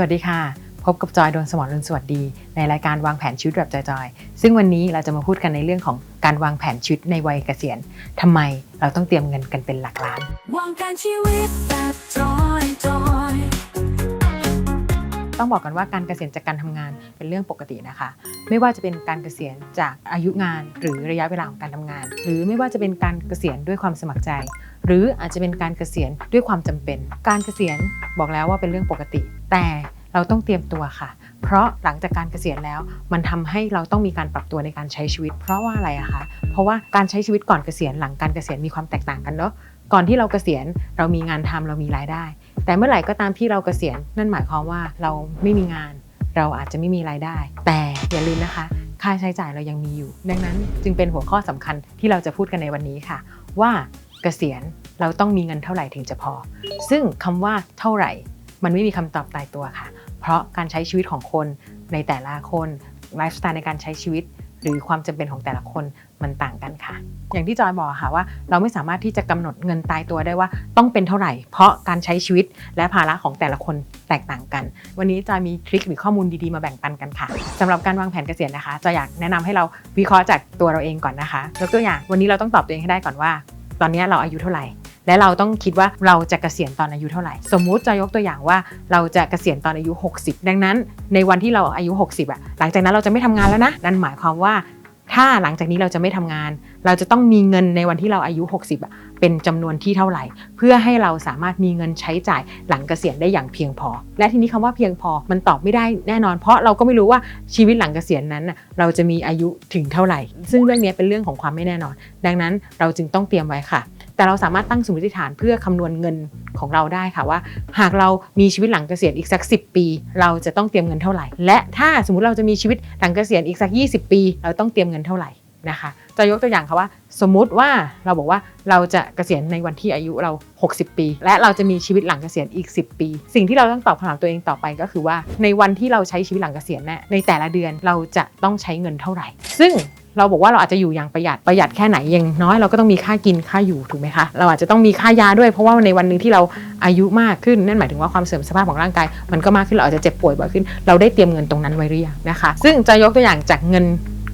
วัสดีค่ะ พบกับจอยโดนสมรรุนสวัสดี ในรายการวางแผนชีวิตแบบจอยๆ ซึ่งวันนี้เราจะมาพูดกันในเรื่องของการวางแผนชีวิตในวัยเกษียณทำไมเราต้องเตรียมเงินกันเป็นหลักล้านวางแผนชีวิตแบบจอย ต้องบอกกันว่าการเกษียณจากการทำงานเป็นเรื่องปกตินะคะ ไม่ว่าจะเป็นการเกษียณจากอายุงาน หรือระยะเวลาของการทำงาน หรือไม่ว่าจะเป็นการเกษียณด้วยความสมัครใจ หรืออาจจะเป็นการเกษียณด้วยความจำเป็น การเกษียณบอกแล้วว่าเป็นเรื่องปกติ แต่เราต้องเตรียมตัวค่ะ เพราะหลังจากการเกษียณแล้ว มันทำให้เราต้องมีการปรับตัวในการใช้ชีวิต เพราะว่าอะไรอะคะ เพราะว่าการใช้ชีวิตก่อนเกษียณหลังการเกษียณมีความแตกต่างกันเนาะ ก่อนที่เราเกษียณเรามีงานทำเรามีรายได้ แต่เมื่อไหร่ก็ตามที่เราเกษียณนั่นหมายความว่าเราไม่มีงาน เราอาจจะไม่มีรายได้ แต่อย่าลืมนะคะ ค่าใช้จ่ายเรายังมีอยู่ ดังนั้นจึงเป็นหัวข้อสำคัญที่เราจะพูดกันในวันนี้ค่ะ ว่าเกษียณเราต้องมีเงินเท่าไหร่ถึงจะพอ ซึ่งคำว่าเท่าไหร่ มันไม่มีคำตอบตายตัวค่ะ เพราะการใช้ชีวิตของคนในแต่ละคนไลฟ์สไตล์ในการใช้ชีวิต หรือความจำเป็นของแต่ละคนมันต่างกันค่ะ อย่างที่จอยบอกค่ะว่า เราไม่สามารถที่จะกำหนดเงินตายตัวได้ว่าต้องเป็นเท่าไหร่ เพราะการใช้ชีวิตและภาระของแต่ละคนแตกต่างกัน วันนี้จอยมีทริคหรือข้อมูลดีๆมาแบ่งปันกันค่ะสำหรับการวางแผนเกษียณนะคะจอยอยากแนะนำให้เราวิเคราะห์จากตัวเราเองก่อนนะคะยกตัวอย่างวันนี้เราต้องตอบตัวเองให้ได้ก่อนว่า ตอนนี้เราอายุเท่าไหร่ และเราต้องคิดว่าเราจะเกษียณตอนอายุเท่าไหร่ สมมุติจะยกตัวอย่างว่าเราจะเกษียณตอนอายุ 60 ดังนั้น ในวันที่เราอายุ 60อะหลังจากนั้นเราจะไม่ทำงานแล้วนะนั่นหมายความว่า ถ้าหลังจากนี้เราจะไม่ทำงาน เราจะต้องมีเงินในวันที่เราอายุ 60อะเป็นจำนวนที่เท่าไหร่ เพื่อให้เราสามารถมีเงินใช้จ่ายหลังเกษียณได้อย่างเพียงพอ และทีนี้คำว่าเพียงพอมันตอบไม่ได้แน่นอน เพราะเราก็ไม่รู้ว่าชีวิตหลังเกษียณนั้นน่ะเราจะมีอายุถึงเท่าไหร่ ซึ่งเรื่องนี้เป็นเรื่องของความไม่แน่นอน ดังนั้นเราจึงต้องเตรียมไว้ค่ะ แต่เราสามารถตั้งสมมติฐานเพื่อคำนวณเงินของเราได้ค่ะว่า หากเรามีชีวิตหลังเกษียณอีกสัก 10 ปี เราจะต้องเตรียมเงินเท่าไหร่ และถ้าสมมติเราจะมีชีวิตหลังเกษียณอีกสัก 20 ปี เราต้องเตรียมเงินเท่าไหร่นะคะจะยกตัวอย่างค่ะว่า สมมุติว่าเราบอกว่าเราจะเกษียณในวันที่อายุเรา 60 ปี และเราจะมีชีวิตหลังเกษียณอีก 10 ปี สิ่งที่เราต้องตอบคำถามตัวเองต่อไปก็คือว่า ในวันที่เราใช้ชีวิตหลังเกษียณเนี่ยในแต่ละเดือนเราจะต้องใช้เงินเท่าไหร่ ซึ่ง เราบอกว่าเราอาจจะอยู่อย่างประหยัดประหยัดแค่ไหนยังน้อยเราก็ต้องมีค่ากินค่าอยู่ถูกไหมคะเราอาจจะต้องมีค่ายาด้วยเพราะว่าในวันหนึ่งที่เราอายุมากขึ้นนั่นหมายถึงว่าความเสื่อมสภาพของร่างกาย มันก็มากขึ้นเราอาจจะเจ็บป่วยบ่อยขึ้น เราได้เตรียมเงินตรงนั้นไว้หรือยังนะคะ ซึ่งจะยกตัวอย่างจากเงิน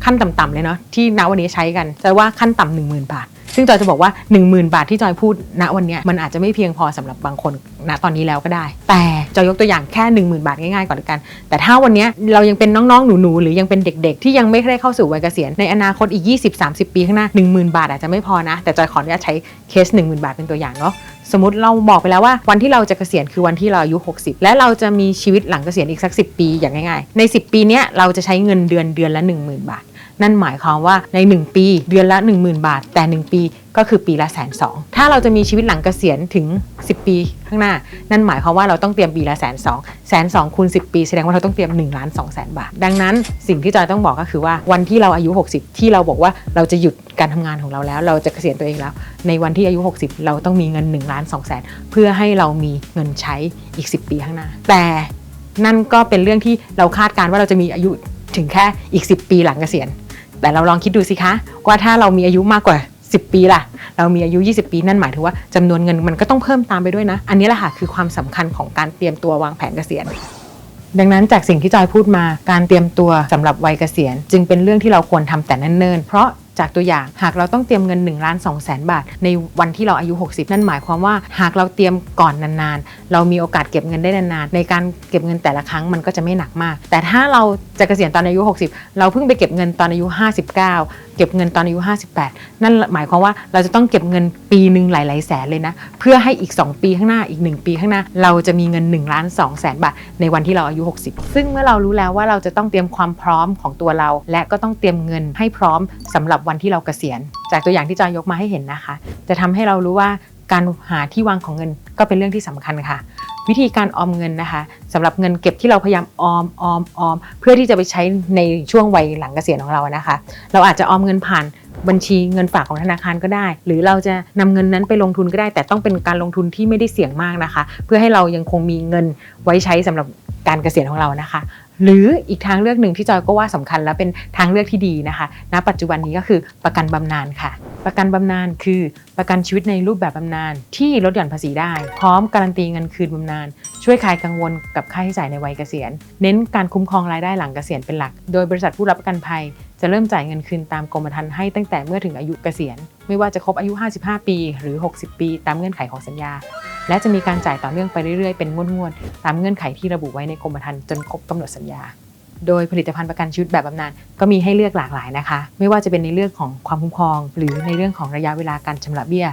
ขั้นต่ำๆเลยเนาะที่ณวันนี้ใช้กันจะว่าขั้นต่ำหนึ่งหมื่นบาท ซึ่งจอยจะบอกว่า 1 0,000 บาทที่จอยพูดณวันนี้มันอาจจะไม่เพียงพอสำหรับบางคนณตอนนี้แล้วก็ได้ แต่จอยยกตัวอย่างแค่ 1 0,000 บาทง่ายๆก่อนกัน แต่ถ้าวันนี้เรายังเป็นน้องๆหนูๆหรือยังเป็นเด็ก ๆ ที่ยังไม่ได้เข้าสู่วัยเกษียณในอนาคตอีก 20-30 ปีข้างหน้า 10,000 บาทอาจจะไม่พอนะ แต่จอยขออนุญาตใช้เคส 10,000 บาทเป็นตัวอย่างเนาะสมมติเราบอกไปแล้วว่าวันที่เราจะเกษียณคือวันที่เราอายุ 60 และเราจะมีชีวิตหลังเกษียณอีกสัก 10 ปีอย่างง่ายๆ ใน 10 ปีนี้เราจะใช้เงินเดือนเดือนละ 10,000 บาท นั่นหมายความว่าใน 1 ปีเดือนละ 10,000 บาท แต่ 1 ปีก็คือปีละแสนสองถ้าเราจะมีชีวิตหลังเกษียณถึง 10 ปีข้างหน้า นั่นหมายความว่าเราต้องเตรียมปีละแสนสองแสนสองคูณ10 ปี แสดงว่าเราต้องเตรียม1ล้าน2แสนบาท ดังนั้นสิ่งที่จอยต้องบอกก็คือว่าวันที่เราอายุ 60 ที่เราบอกว่าเราจะหยุดการทำงานของเราแล้ว เราจะเกษียณตัวเองแล้ว ในวันที่อายุ 60 เราต้องมีเงิน1ล้าน2แสนเพื่อให้เรามีเงินใช้อีก 10 ปีข้างหน้า แต่นั่นก็เป็นเรื่องที่เราคาดการณ์ว่าเราจะมีอายุถึงแค่อีก 10 ปีหลังเกษียณ แต่เราลองคิดดูสิคะ ว่าถ้าเรามีอายุมากกว่า 10 ปีล่ะ เรามีอายุ 20 ปีนั่นหมายถึงว่าจำนวนเงินมันก็ต้องเพิ่มตามไปด้วยนะ อันนี้แหละค่ะคือความสำคัญของการเตรียมตัววางแผนเกษียณดังนั้นจากสิ่งที่จอยพูดมาการเตรียมตัวสำหรับวัยเกษียณ จึงเป็นเรื่องที่เราควรทำแต่เนิ่นๆ เพราะ จากตัวอย่าง หากเราต้องเตรียมเงิน1ล้าน2แสนบาท ในวันที่เราอายุ 60 นั่นหมายความว่าหากเราเตรียมก่อนนานๆ เรามีโอกาสเก็บเงินได้นานๆ ในการเก็บเงินแต่ละครั้งมันก็จะไม่หนักมาก แต่ถ้าเราจะเกษียณตอนอายุ 60 เราเพิ่งไปเก็บเงินตอนอายุ 59 เก็บเงินตอนอายุ 58 นั่นหมายความว่าเราจะต้องเก็บเงินปีหนึ่งหลายๆแสนเลยนะ เพื่อให้อีก 2 ปีข้างหน้าอีก 1 ปีข้างหน้า เราจะมีเงิน1ล้าน2แสนบาทในวันที่เราอายุ 60 ซึ่งเมื่อเรารู้แล้วว่าเราจะต้องเตรียมความพร้อมของตัวเรา และก็ต้องเตรียมเงินให้พร้อมสำหรับวันที่เราเกษียณ จากตัวอย่างที่จอยยกมาให้เห็นนะคะ จะทำให้เรารู้ว่าการหาที่วางของเงินก็เป็นเรื่องที่สำคัญค่ะ วิธีการออมเงินนะคะสำหรับเงินเก็บที่เราพยายามออมออมออมเพื่อที่จะไปใช้ในช่วงวัยหลังเกษียณของเรานะคะ เราอาจจะออมเงินผ่านบัญชีเงินฝากของธนาคารก็ได้ หรือเราจะนำเงินนั้นไปลงทุนก็ได้ แต่ต้องเป็นการลงทุนที่ไม่ได้เสี่ยงมากนะคะ เพื่อให้เรายังคงมีเงินไว้ใช้สำหรับการเกษียณของเรานะคะ หรืออีกทางเลือกหนึ่งที่จอยก็ว่าสำคัญและเป็นทางเลือกที่ดีนะคะณปัจจุบันนี้ก็คือประกันบำนาญค่ะ ประกันบำนาญคือประกันชีวิตในรูปแบบบำนาญที่ลดหย่อนภาษีได้ พร้อมการันตีเงินคืนบำนาญช่วยคลายกังวลกับค่าใช้จ่ายในวัยเกษียณ เน้นการคุ้มครองรายได้หลังเกษียณเป็นหลัก โดยบริษัทผู้รับประกันภัย จะเริ่มจ่ายเงินคืนตามกรมธรรม์ให้ตั้งแต่เมื่อถึงอายุเกษียณ ไม่ว่าจะครบอายุ 55 ปี หรือ 60 ปี ตามเงื่อนไขของสัญญา และจะมีการจ่ายต่อเนื่องไปเรื่อยๆ เป็นงวดๆ ตามเงื่อนไขที่ระบุไว้ในกรมธรรม์จนครบกำหนดสัญญา โดยผลิตภัณฑ์ประกันชีวิตแบบบำนาญก็มีให้เลือกหลากหลายนะคะ ไม่ว่าจะเป็นในเรื่องของความคุ้มครอง หรือในเรื่องของระยะเวลาการชำระเบี้ย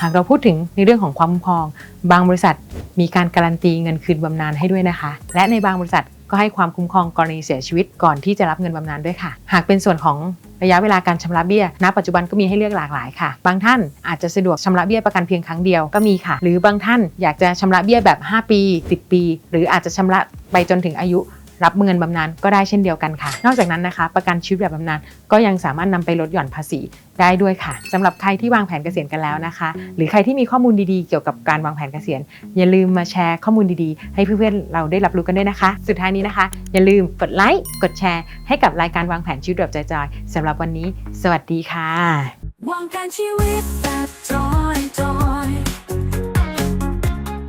หากเราพูดถึงในเรื่องของความคุ้มครอง บางบริษัทมีการการันตีเงินคืนบำนาญให้ด้วยนะคะ และในบางบริษัทก็ให้ความคุ้มครองกรณีเสียชีวิตก่อนที่จะรับเงินบำนาญด้วยค่ะ หากเป็นส่วนของ ระยะเวลาการชำระเบี้ยณปัจจุบันก็มีให้เลือกหลากหลายค่ะ บางท่านอาจจะสะดวกชำระเบี้ยประกันเพียงครั้งเดียวก็มีค่ะ หรือบางท่านอยากจะชำระเบี้ยแบบ 5 ปี 10 ปี หรืออาจจะชำระไปจนถึงอายุ รับเงินบำนาญก็ได้เช่นเดียวกันค่ะ นอกจากนั้นนะคะ ประกันชีวิตแบบบำนาญก็ยังสามารถนำไปลดหย่อนภาษีได้ด้วยค่ะสำหรับใครที่วางแผนเกษียณกันแล้วนะคะ หรือใครที่มีข้อมูลดีๆ เกี่ยวกับการวางแผนเกษียณ อย่าลืมมาแชร์ข้อมูลดีๆ ให้เพื่อนๆเราได้รับรู้กันด้วยนะคะ สุดท้ายนี้นะคะ อย่าลืมกดไลค์กดแชร์ ให้กับรายการวางแผนชีวิตแบบจอยๆสำหรับวันนี้ สวัสดีค่ะวางการชีวิตแบ